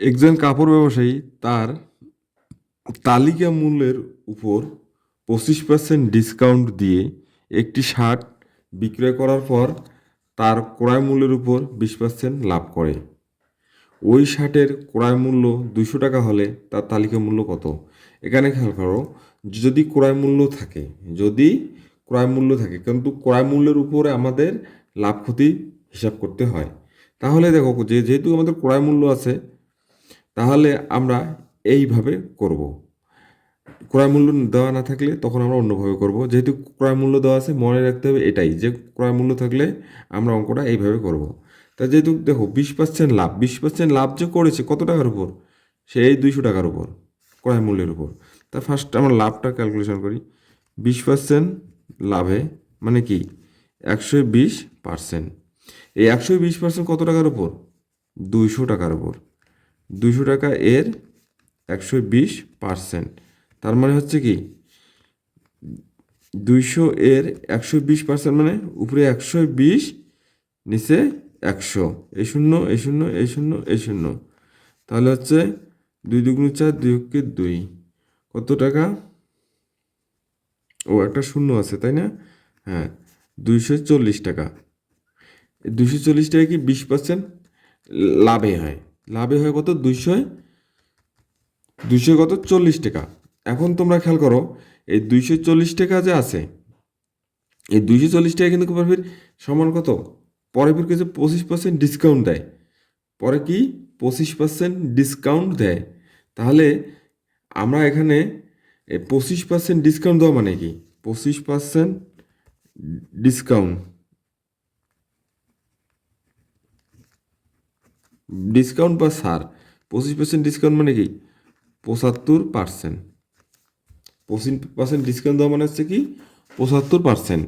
একজন কাপড় ব্যবসায়ী তার তালিকা মূল্যের উপর পঁচিশ পার্সেন্ট ডিসকাউন্ট দিয়ে একটি শার্ট বিক্রয় করার পর তার ক্রয় মূল্যের উপর বিশ পার্সেন্ট লাভ করে। ওই শার্টের ক্রয় মূল্য দুশো টাকা হলে তার তালিকা মূল্য কত? এখানে খেয়াল করো, যদি ক্রয় মূল্য থাকে, যদি ক্রয় মূল্য থাকে, কিন্তু ক্রয় মূল্যের উপরে আমাদের লাভ ক্ষতি হিসাব করতে হয়। তাহলে দেখো যেহেতু আমাদের ক্রয় মূল্য আছে তাহলে আমরা এইভাবে করব। ক্রয় মূল্য দেওয়া না থাকলে তখন আমরা অন্যভাবে করব। যেহেতু ক্রয় মূল্য দেওয়া আছে, মনে রাখতে হবে এটাই যে ক্রয় মূল্য থাকলে আমরা অঙ্কটা এইভাবে করব। তা যেহেতু দেখো বিশ পার্সেন্ট লাভ, বিশ পার্সেন্ট লাভ যে করেছে কত টাকার উপর? সেই দুইশো টাকার উপর, ক্রয় মূল্যের উপর। তা ফার্স্ট আমরা লাভটা ক্যালকুলেশন করি। বিশ পার্সেন্ট লাভে মানে কি? একশো বিশ পার্সেন্ট এই একশো বিশ পার্সেন্ট কত টাকার উপর? দুইশো টাকার উপর। দুইশো টাকা এর একশো বিশ পার্সেন্ট তার মানে হচ্ছে কি, দুইশো এর একশো বিশ পার্সেন্ট মানে উপরে একশো বিশ, নিচে একশো। এই শূন্য এই শূন্য এই শূন্য এই শূন্য। তাহলে হচ্ছে দুই দুগুণ চার দুই হকে দুই। কত টাকা? ও, একটা শূন্য আছে, তাই না? হ্যাঁ দুইশো চল্লিশ টাকা। দুইশো চল্লিশ টাকা কি বিশ পার্সেন্ট লাভে হয়? লাভে হয় কত? দুইশো দুইশো কত? চল্লিশ টাকা। এখন তোমরা খেয়াল করো, এই দুইশো চল্লিশ টাকা যে আছে, এই দুইশো চল্লিশ টাকা কিন্তু পরে ফির সমান কত? পরে ফির কিছু পঁচিশ পার্সেন্ট ডিসকাউন্ট দেয়। পরে কি? পঁচিশ পার্সেন্ট ডিসকাউন্ট দেয়। তাহলে আমরা এখানে পঁচিশ পার্সেন্ট ডিসকাউন্ট দেওয়া মানে কি? পঁচিশ পার্সেন্ট ডিসকাউন্ট ডিসকাউন্ট বা ছাড় পঁচিশ পার্সেন্ট ডিসকাউন্ট মানে কি? পঁচাত্তর পার্সেন্ট পঁচিশ পার্সেন্ট ডিসকাউন্ট দেওয়া মানে হচ্ছে কি? পঁচাত্তর পার্সেন্ট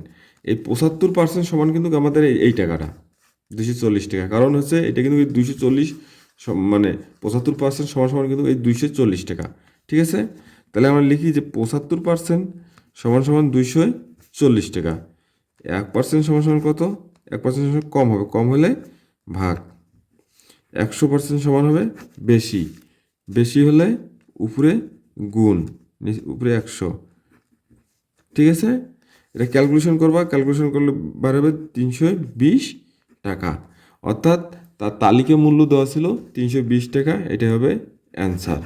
এই পঁচাত্তর পার্সেন্ট সমান কিন্তু আমাদের এই এই টাকাটা। দুশো চল্লিশ টাকা। কারণ হচ্ছে এটা কিন্তু দুশো চল্লিশ মানে পঁচাত্তর পার্সেন্ট সমান সমান কিন্তু এই দুইশো চল্লিশ টাকা। ঠিক আছে? তাহলে আমরা লিখি যে পঁচাত্তর পার্সেন্ট সমান সমান দুইশো চল্লিশ টাকা। এক পার্সেন্ট সমান সমান কত? এক পার্সেন্ট কম হবে। কম হলে ভাগ। একশো পার্সেন্ট সমান হবে বেশি। বেশি হলে উপরে গুণ উপরে একশো। ঠিক আছে? এটা ক্যালকুলেশন করবা ক্যালকুলেশন করলে বাড়াবে তিনশো বিশ টাকা। অর্থাৎ তার তালিকা মূল্য দেওয়া ছিল তিনশো বিশ টাকা এটা হবে অ্যান্সার